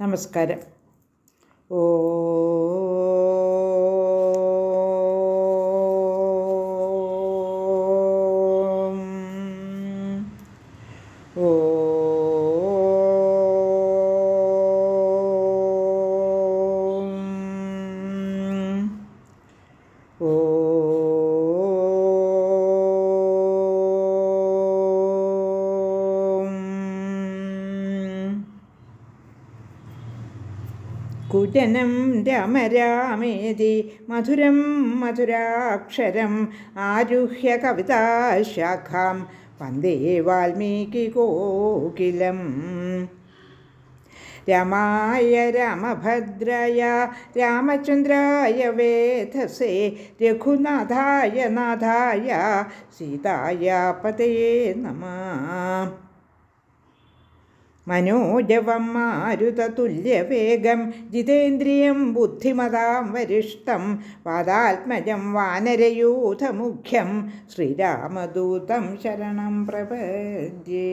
നമസ്കാരം. ഓ कुजनं रम रामेति मधुरं मधुराक्षरम् आरुह्य कविताशाखां वंदे वाल्मीकिकोकिलम् रमाय रामभद्राय रामचन्द्राय वेधसे रघुनाथाय नाथाय सीताय पतये नमः മനോജവം മാരുതതുല്യവേഗം ജിതേന്ദ്രിയം ബുദ്ധിമതാം വരിഷ്ടം വാദാത്മജം വാനരയൂഥമുഖ്യം ശ്രീരാമദൂതം ശരണം പ്രപദ്യേ.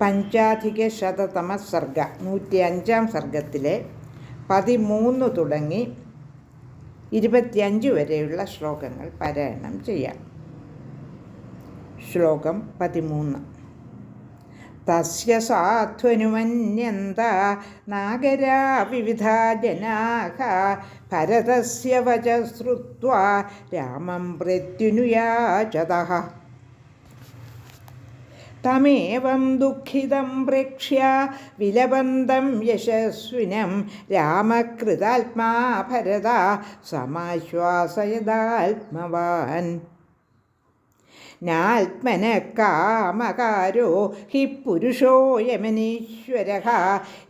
പഞ്ചാധിക ശതതമ സർഗ നൂറ്റി അഞ്ചാം സർഗത്തിലെ പതിമൂന്ന് തുടങ്ങി ഇരുപത്തിയഞ്ച് വരെയുള്ള ശ്ലോകങ്ങൾ പാരായണം ചെയ്യാം. ശ്ലോകം പതിമൂന്ന്. തസ്യ നാഗരാ വിവിധ ജനാഹ ഭരതസ്യ വച രാമം പ്രത്യുനുയാചതഃ. തമേവം ദുഃഖിതം പ്രേക്ഷ്യ വിലബന്ധം യശസ്വിനം രാമകൃതാത്മാ ഭരത സമാശ്വാസയദാത്മവാൻ. നാത്മന കാമകാരോ ഹി പുരുഷോ യമനീശ്വര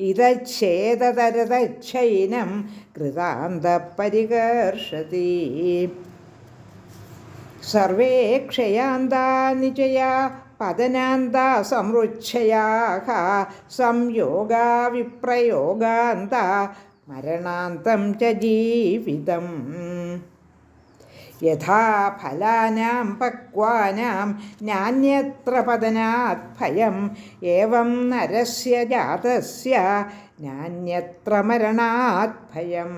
ഇതച്ഛേദതരതച്ഛൈനം കൃതാന്തപരികർഷതി. സർവേ ക്ഷയാന്താ നിജയാ പതനാന്ത സംരുച്ഛയാഹ സംയോഗാ മരണാന്തം ച ജീവിതം. യഥാ ഫലാനാം പക്വാനാം നാന്യത്ര പതനാത് ഭയം ഏവം നരസ്യ ജാതസ്യ നാന്യത്ര മരണാത് ഭയം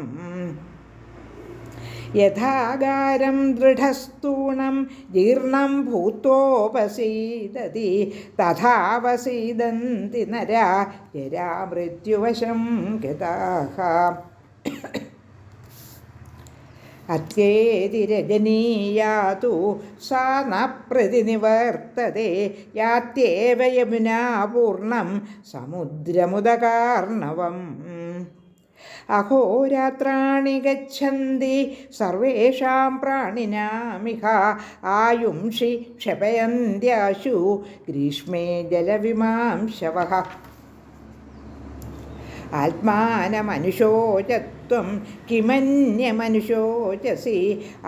യഥാകാരം ദൃഢസ്തൂണം ജീർണം ഭൂത്തോപസീദതി തഥാവസീദന്തി നരാ മൃത്യുവശം ഗതാഹ. അത്യേതി രജനീയാതു സാ ന പ്രതിനിവർത്തതെ. യാത്യേവ യമുനാ പൂർണം സമുദ്രമുദകാർണവം. അഹോരാത്രാണി ഗച്ഛന്തി സർവേഷാം പ്രാണിനാമിഹ ആയുംഷി ക്ഷപയന്ത്യാശു ഗ്രീഷ്മേ ജലവിമാംശവ ആത്മാനമനുശോചത്വം കിമന്യമനുശോചസി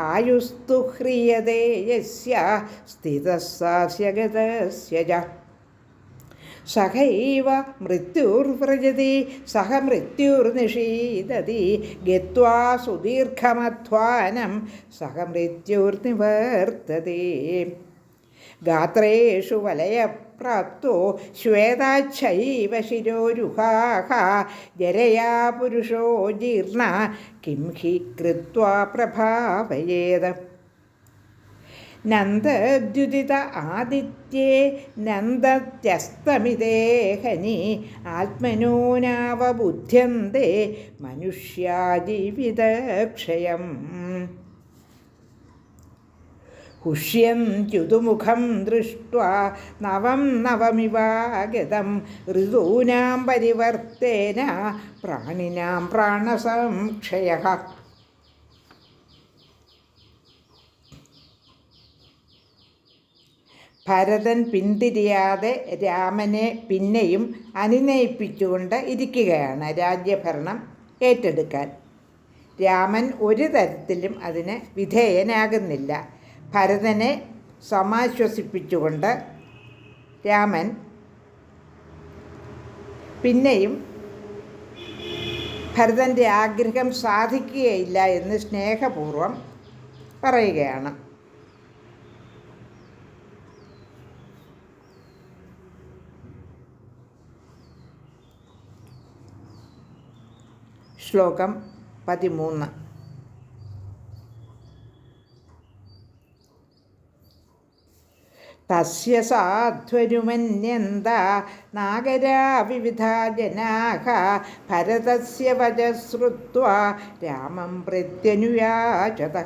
ആയുസ്തു ഹ്രിയതേ യസ്യ സ്ഥിതസ്യ സഹൈവ മൃത്യുർവ്രജതി സഹ മൃത്യുർനിഷീദതി ഗത്വാ സുദീർഘമധ്വാനം സഹ മൃത്യുർനിവർത്തതി ഗാത്രേഷു വലയപ്രാപ്തോ ശ്വേതാച്ഛൈവ ശിരോരുഹാഹ ജരയാ പുരുഷോ ജീർണ കിം ഹി കൃത്വാ പ്രഭാവയേത്. നന്ദദ്യുതിത ആദിത്യേ നന്ദത്യസ്തമിദേഹനി ആത്മനൂനാവബുദ്ധ്യന്തേ മനുഷ്യാജീവിതക്ഷയം പുഷ്യന്ത്യുതുമുഖം ദൃഷ്ട്വാ നവം നവമിവാഗതം ഋതൂനാം പരിവർത്തേന പ്രാണിനാം പ്രാണസംക്ഷയ ഭരതൻ പിന്തിരിയാതെ രാമനെ പിന്നെയും അനുനയിപ്പിച്ചുകൊണ്ട് ഇരിക്കുകയാണ് രാജ്യഭരണം ഏറ്റെടുക്കാൻ. രാമൻ ഒരു തരത്തിലും അതിന് വിധേയനാകുന്നില്ല. ഭരതനെ സമാശ്വസിപ്പിച്ചുകൊണ്ട് രാമൻ പിന്നെയും ഭരതന്റെ ആഗ്രഹം സാധിക്കുകയില്ല എന്ന് സ്നേഹപൂർവം പറയുകയാണ്. ശ്ലോകം പതിമൂന്ന്. തസ്യ സാധ്വരുമന്യന്ത നാഗരാ വിവിധ ഭരതസ്യ വചശ്രുത്വ രാമം പ്രത്യനുയാചത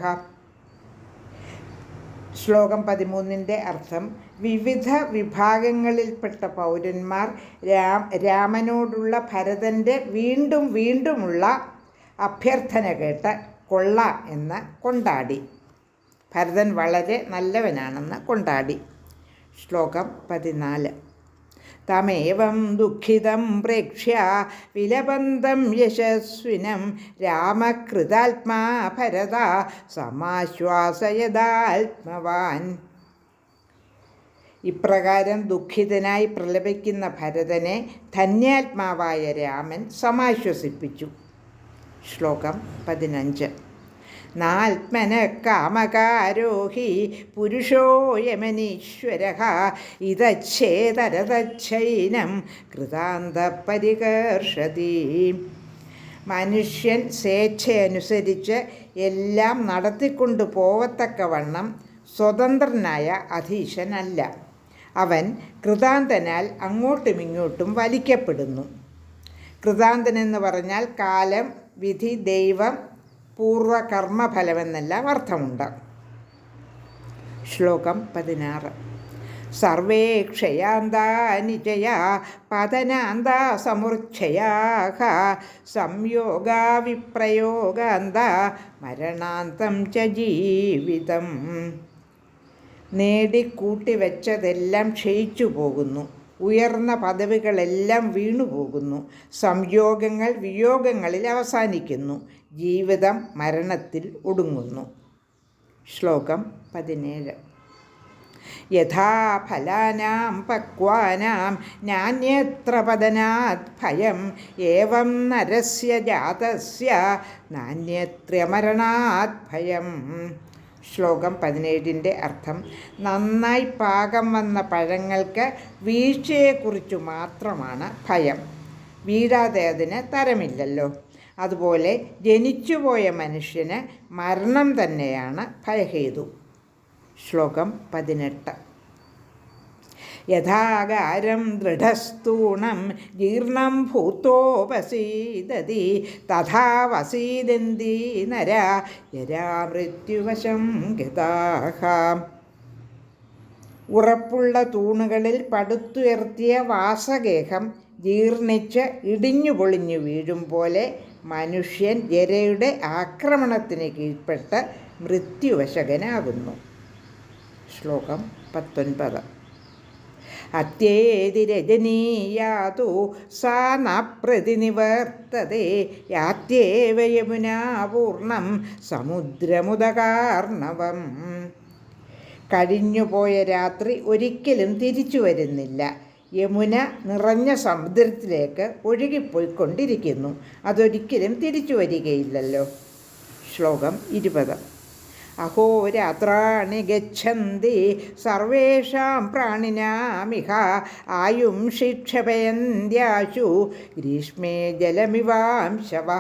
ശ്ലോകം പതിമൂന്നിന്റെ അർത്ഥം വിവിധ വിഭാഗങ്ങളിൽപ്പെട്ട പൗരന്മാർ രാം രാമനോടുള്ള ഭരതന്റെ വീണ്ടും വീണ്ടുമുള്ള അഭ്യർത്ഥന കേട്ട് കൊള്ള എന്ന് കൊണ്ടാടി. ഭരതൻ വളരെ നല്ലവനാണെന്ന് കൊണ്ടാടി. ശ്ലോകം പതിനാല്. തമേവം ദുഃഖിതം പ്രേക്ഷ്യ വിലബന്ധം യശസ്വിനം രാമകൃതാത്മാ ഭരത സമാശ്വാസയദാത്മവാൻ. ഇപ്രകാരം ദുഃഖിതനായി പ്രലപിക്കുന്ന ഭരതനെ ധന്യാത്മാവായ രാമൻ സമാശ്വസിപ്പിച്ചു. ശ്ലോകം പതിനഞ്ച്. നാത്മന കാമകാരോഹി പുരുഷോ യമനീശ്വര ഇതച്ഛേതരതച്ഛൈനം കൃതാന്തപരികർഷതി മനുഷ്യൻ സ്വേച്ഛയനുസരിച്ച് എല്ലാം നടത്തിക്കൊണ്ടു പോവത്തക്കവണ്ണം സ്വതന്ത്രനായ അധീശനല്ല. അവൻ കൃതാന്തനാൽ അങ്ങോട്ടുമിങ്ങോട്ടും വലിക്കപ്പെടുന്നു. കൃതാന്തൻ എന്ന് പറഞ്ഞാൽ കാലം വിധി ദൈവം പൂർവകർമ്മഫലമെന്നെല്ലാം അർത്ഥമുണ്ട്. ശ്ലോകം പതിനാറ്. സർവേ ക്ഷയാന്താനി പതനാന്ത പതനാന്താ സംയോഗാവിപ്രയോഗാന്ത സംയോഗാ വിപ്രയോഗാന്ത മരണാന്തം ച ജീവിതം. നേടിക്കൂട്ടിവെച്ചതെല്ലാം ക്ഷയിച്ചു പോകുന്നു ഉയർന്ന പദവികളെല്ലാം വീണുപോകുന്നു. സംയോഗങ്ങൾ വിയോഗങ്ങളിൽ അവസാനിക്കുന്നു. ജീവിതം മരണത്തിൽ ഒടുങ്ങുന്നു. ശ്ലോകം പതിനേഴ്. യഥാ ഫലാനാം പക്വാനാം നാന്യത്ര പതനാത് ഭയം ഏവം നരസ്യ ജാതസ്യ നാന്യത്രമരണാത് ഭയം. ശ്ലോകം പതിനേഴിന്റെ അർത്ഥം നന്നായി പാകം വന്ന പഴങ്ങൾക്ക് വീഴ്ചയെക്കുറിച്ചു മാത്രമാണ് ഭയം. വീഴാതെ അതിന് തരമില്ലല്ലോ. അതുപോലെ ജനിച്ചുപോയ മനുഷ്യന് മരണം തന്നെയാണ് ഭയഹേതു. ശ്ലോകം പതിനെട്ട്. യഥാകാരം ദൃഢസ്തൂണം ജീർണം ഭൂത്തോപസീദതി തഥാ വസീദന്തി നര യരാ മൃത്യുവശം ഗതാഹ. ഉറപ്പുള്ള തൂണുകളിൽ പടുത്തുയർത്തിയ വാസഗേഹം ജീർണിച്ച് ഇടിഞ്ഞു പൊളിഞ്ഞു വീഴും പോലെ മനുഷ്യൻ ജരയുടെ ആക്രമണത്തിന് കീഴ്പ്പെട്ട് മൃത്യുവശകനാകുന്നു. ശ്ലോകം പത്തൊൻപത്. അത്യേതി രജനീയാതു സാ ന പ്രതിനിവർത്തതേ യാത്യേവ യമുനാപൂർണം സമുദ്രമുദകാർണവം. കഴിഞ്ഞുപോയ രാത്രി ഒരിക്കലും തിരിച്ചു വരുന്നില്ല. യമുന നിറഞ്ഞ സമുദ്രത്തിലേക്ക് ഒഴുകിപ്പോയിക്കൊണ്ടിരിക്കുന്നു. അതൊരിക്കലും തിരിച്ചു വരികയില്ലല്ലോ. ശ്ലോകം ഇരുപത്. അഹോരാത്രാണി ഗച്ഛന്തി സർവേഷാം പ്രാണിനാമിഹ ആയും ശിക്ഷപയന്ത്യാശു ഗ്രീഷ്മേ ജലമിവാംശവ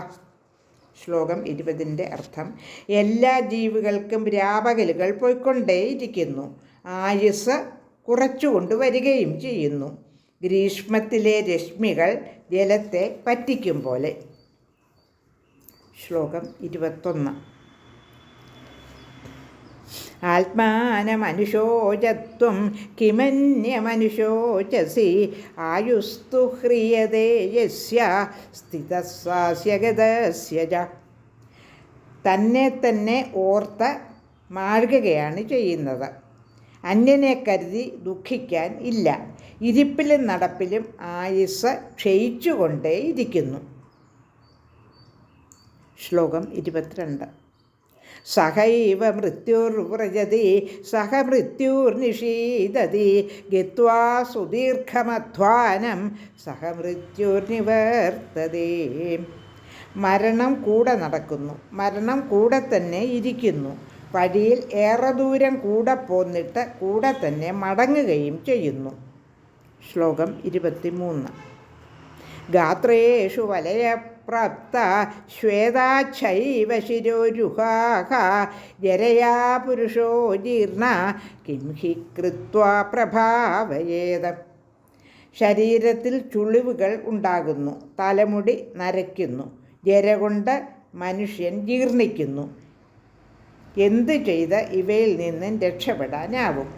ശ്ലോകം ഇരുപതിന്റെ അർത്ഥം എല്ലാ ജീവികൾക്കും രാപകലുകൾ പോയിക്കൊണ്ടേയിരിക്കുന്നു. ആയുസ് കുറച്ചുകൊണ്ട് വരികയും ചെയ്യുന്നു. ഗ്രീഷ്മത്തിലെ രശ്മികൾ ജലത്തെ പറ്റിക്കും പോലെ. ശ്ലോകം ഇരുപത്തൊന്ന്. ആത്മാനമനുശോചത്വം കിമന്യമനുശോചസി ആയുസ്തു ഹ്രിയതേ യസ്യ സ്ഥിതസ്വാസ്യഗതസ്യ തന്നെ തന്നെ ഓർത്ത മാഴുകയാണ് ചെയ്യുന്നത്. അന്യനെ കരുതി ദുഃഖിക്കാൻ ഇല്ല. ഇരിപ്പിലും നടപ്പിലും ആയുസ് ക്ഷയിച്ചുകൊണ്ടേയിരിക്കുന്നു. ശ്ലോകം ഇരുപത്തിരണ്ട്. സഹൈവ മൃത്യുർവ്രജതി സഹ മൃത്യുർനിഷീദതി ഗത്വാ സുദീർഘമധ്വാനം സഹ മൃത്യുർനിവർത്തതേ മരണം കൂടെ നടക്കുന്നു മരണം കൂടെ തന്നെ ഇരിക്കുന്നു. വഴിയിൽ ഏറെ ദൂരം കൂടെ പോന്നിട്ട് കൂടെ തന്നെ മടങ്ങുകയും ചെയ്യുന്നു. ശ്ലോകം ഇരുപത്തിമൂന്ന്. ഗാത്രേഷു വലയ പ്രാപ്ത ശ്വേതാക്ഷൈവ ശിരോരുഹാഹ ജരയാ പുരുഷോ ജീർണ കിം ഹി കൃത്വാ പ്രഭാവയേതം. ശരീരത്തിൽ ചുളിവുകൾ ഉണ്ടാകുന്നു തലമുടി നരയ്ക്കുന്നു ജര കൊണ്ട് മനുഷ്യൻ ജീർണിക്കുന്നു. എന്ത് ചെയ്ത് ഇവയിൽ നിന്നും രക്ഷപ്പെടാനാവും?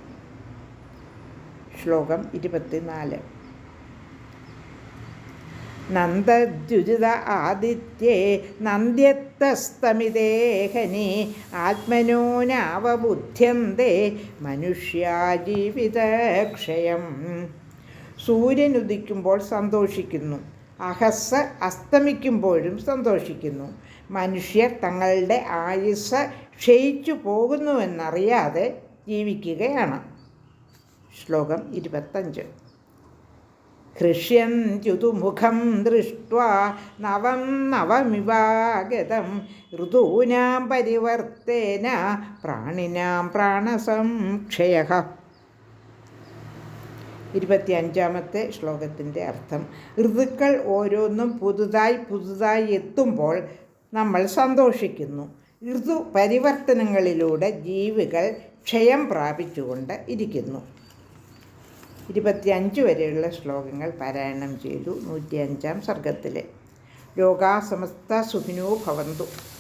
ശ്ലോകം ഇരുപത്തിനാല്. നന്ദദ്യുജിത ആദിത്യേ നന്ദ്യത്തസ്തമിദേഹനി ആത്മനോനാവബുദ്ധ്യന്തേ മനുഷ്യാ ജീവിതക്ഷയം സൂര്യൻ ഉദിക്കുമ്പോൾ സന്തോഷിക്കുന്നു. അഹസ് അസ്തമിക്കുമ്പോഴും സന്തോഷിക്കുന്നു. മനുഷ്യർ തങ്ങളുടെ ആയുസ് ക്ഷയിച്ചു പോകുന്നുവെന്നറിയാതെ ജീവിക്കുകയാണ്. ശ്ലോകം ഇരുപത്തഞ്ച്. ഹൃഷ്യന്ത്യുതുമുഖം ദൃഷ്ട്വാ നവം നവമിവാഗതം. ഋതൂനാം പരിവർത്തേന പ്രാണിനാം പ്രാണസംക്ഷയ. ഇരുപത്തിയഞ്ചാമത്തെ ശ്ലോകത്തിന്റെ അർത്ഥം. ഋതുക്കൾ ഓരോന്നും പുതുതായി പുതുതായി എത്തുമ്പോൾ നമ്മൾ സന്തോഷിക്കുന്നു. ഋതു പരിവർത്തനങ്ങളിലൂടെ ജീവികൾ ക്ഷയം പ്രാപിച്ചുകൊണ്ട് ഇരിക്കുന്നു. ഇരുപത്തിയഞ്ച് വരെയുള്ള ശ്ലോകങ്ങൾ പാരായണം ചെയ്തു. നൂറ്റിയഞ്ചാം സർഗത്തിലെ. ലോകാസമസ്ത സുഖിനോ ഭവന്തു.